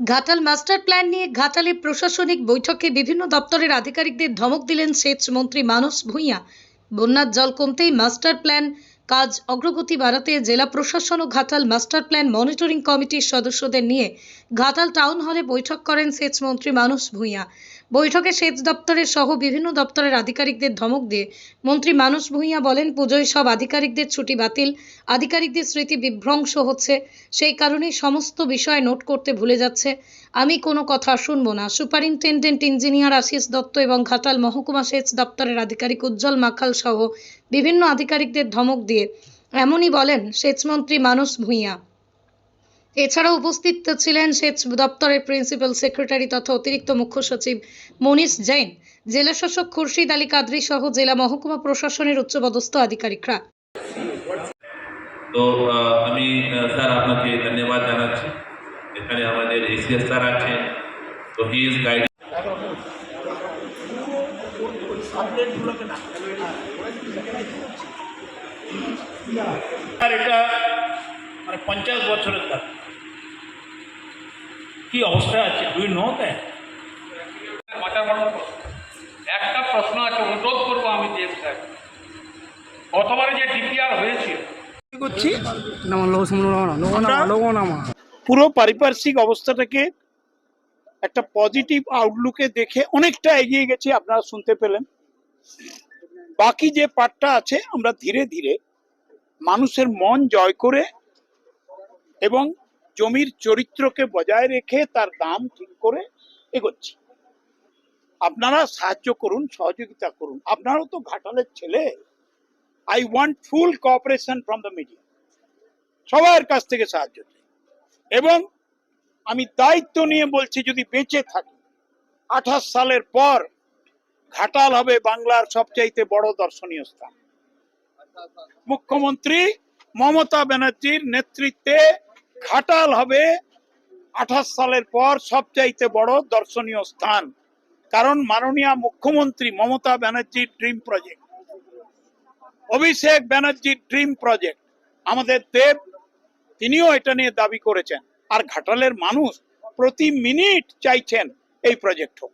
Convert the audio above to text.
Ghatal master plan নিয়ে ঘাটালে প্রশাসনিক বৈঠকে বিভিন্ন দপ্তরের আধিকারিকদের ধমক দিলেন সেচ মন্ত্রী মানস ভূঁইয়া। বন্যার জল কমতেই মাস্টার প্ল্যান কাজ অগ্রগতি বাড়াতে জেলা প্রশাসন ও ঘাটাল মাস্টার প্ল্যান মনিটরিং কমিটির সদস্যদের নিয়ে ঘাটাল টাউন হলে বৈঠক করেন সেচ মন্ত্রী মানস ভূঁইয়া। বৈঠকে সেচ দপ্তরের সহ বিভিন্ন দপ্তরের আধিকারিকদের ধমক দিয়ে মন্ত্রী মানস ভূঁইয়া বলেন, পুজোয় সব আধিকারিকদের ছুটি বাতিল, আধিকারিকদের স্মৃতি বিভ্রংশ হচ্ছে, সেই কারণেই সমস্ত বিষয় নোট করতে ভুলে যাচ্ছে। আমি কোনো কথা শুনব না। সুপারিনটেন্ডেন্ট ইঞ্জিনিয়ার আশিস দত্ত এবং ঘাটাল মহকুমা সেচ দপ্তরের আধিকারিক উজ্জ্বল মাখাল সহ বিভিন্ন আধিকারিকদের ধমক দিয়ে এমনই বলেন সেচমন্ত্রী মানস ভূঁইয়া। এছাড়াও উপস্থিত ছিলেন সেচ দপ্তরের প্রিন্সিপাল সেক্রেটারি তথা অতিরিক্ত মুখ্য সচিব মনীষ জৈন জেলা শাসক খুরশিদ আলী কাদরি সহ জেলা মহকুমা প্রশাসনের উচ্চপদস্থ আধিকারিকরা। তো আমি স্যার আপনাকে ধন্যবাদ জানাচ্ছি। এখানে আমাদের এসিএস স্যার আছেন তো হি ইজ গাইড এটা মানে পঞ্চাশ বছরের দাবি। কি অবস্থা আছে? দুই নো দেয় মাথার বড় একটা প্রশ্ন আছে অনুরোধ করব আমি দেব স্যার গতবারে যে ডিপিআর হয়েছিল করছি? নামা পুরো পারিপার্শ্বিক অবস্থাটাকে একটা পজিটিভ আউটলুকে দেখে অনেকটা এগিয়ে গেছি আপনারা শুনতে পেলেন। বাকি যে পার্টটা আছে আমরা ধীরে ধীরে মানুষের মন জয় করে এবং জমির চরিত্রকে বজায় রেখে তার দাম ঠিক করে এগোচ্ছি। আপনারা সাহায্য করুন, সহযোগিতা করুন। আপনারাও তো ঘাটালের ছেলে। I want full cooperation from the media সবার কাছ থেকে সাহায্য এবং আমি দায়িত্ব নিয়ে বলছি, যদি বেঁচে থাকি, আঠাশ সালের পর ঘাটাল হবে বাংলার সবচাইতে বড় দর্শনীয় স্থান। মুখ্যমন্ত্রী মমতা ব্যানার্জির নেতৃত্বে ঘাটাল হবে আঠাশ সালের পর সবচাইতে বড় দর্শনীয় স্থান, কারণ মাননীয় মুখ্যমন্ত্রী মমতা ব্যানার্জির ড্রিম প্রজেক্ট। অভিষেক ব্যানার্জির ড্রিম প্রজেক্ট, আমাদের দেব, তিনিও এটা নিয়ে দাবি করেছেন। আর ঘাটালের মানুষ প্রতি মিনিট চাইছেন এই প্রজেক্ট হোক।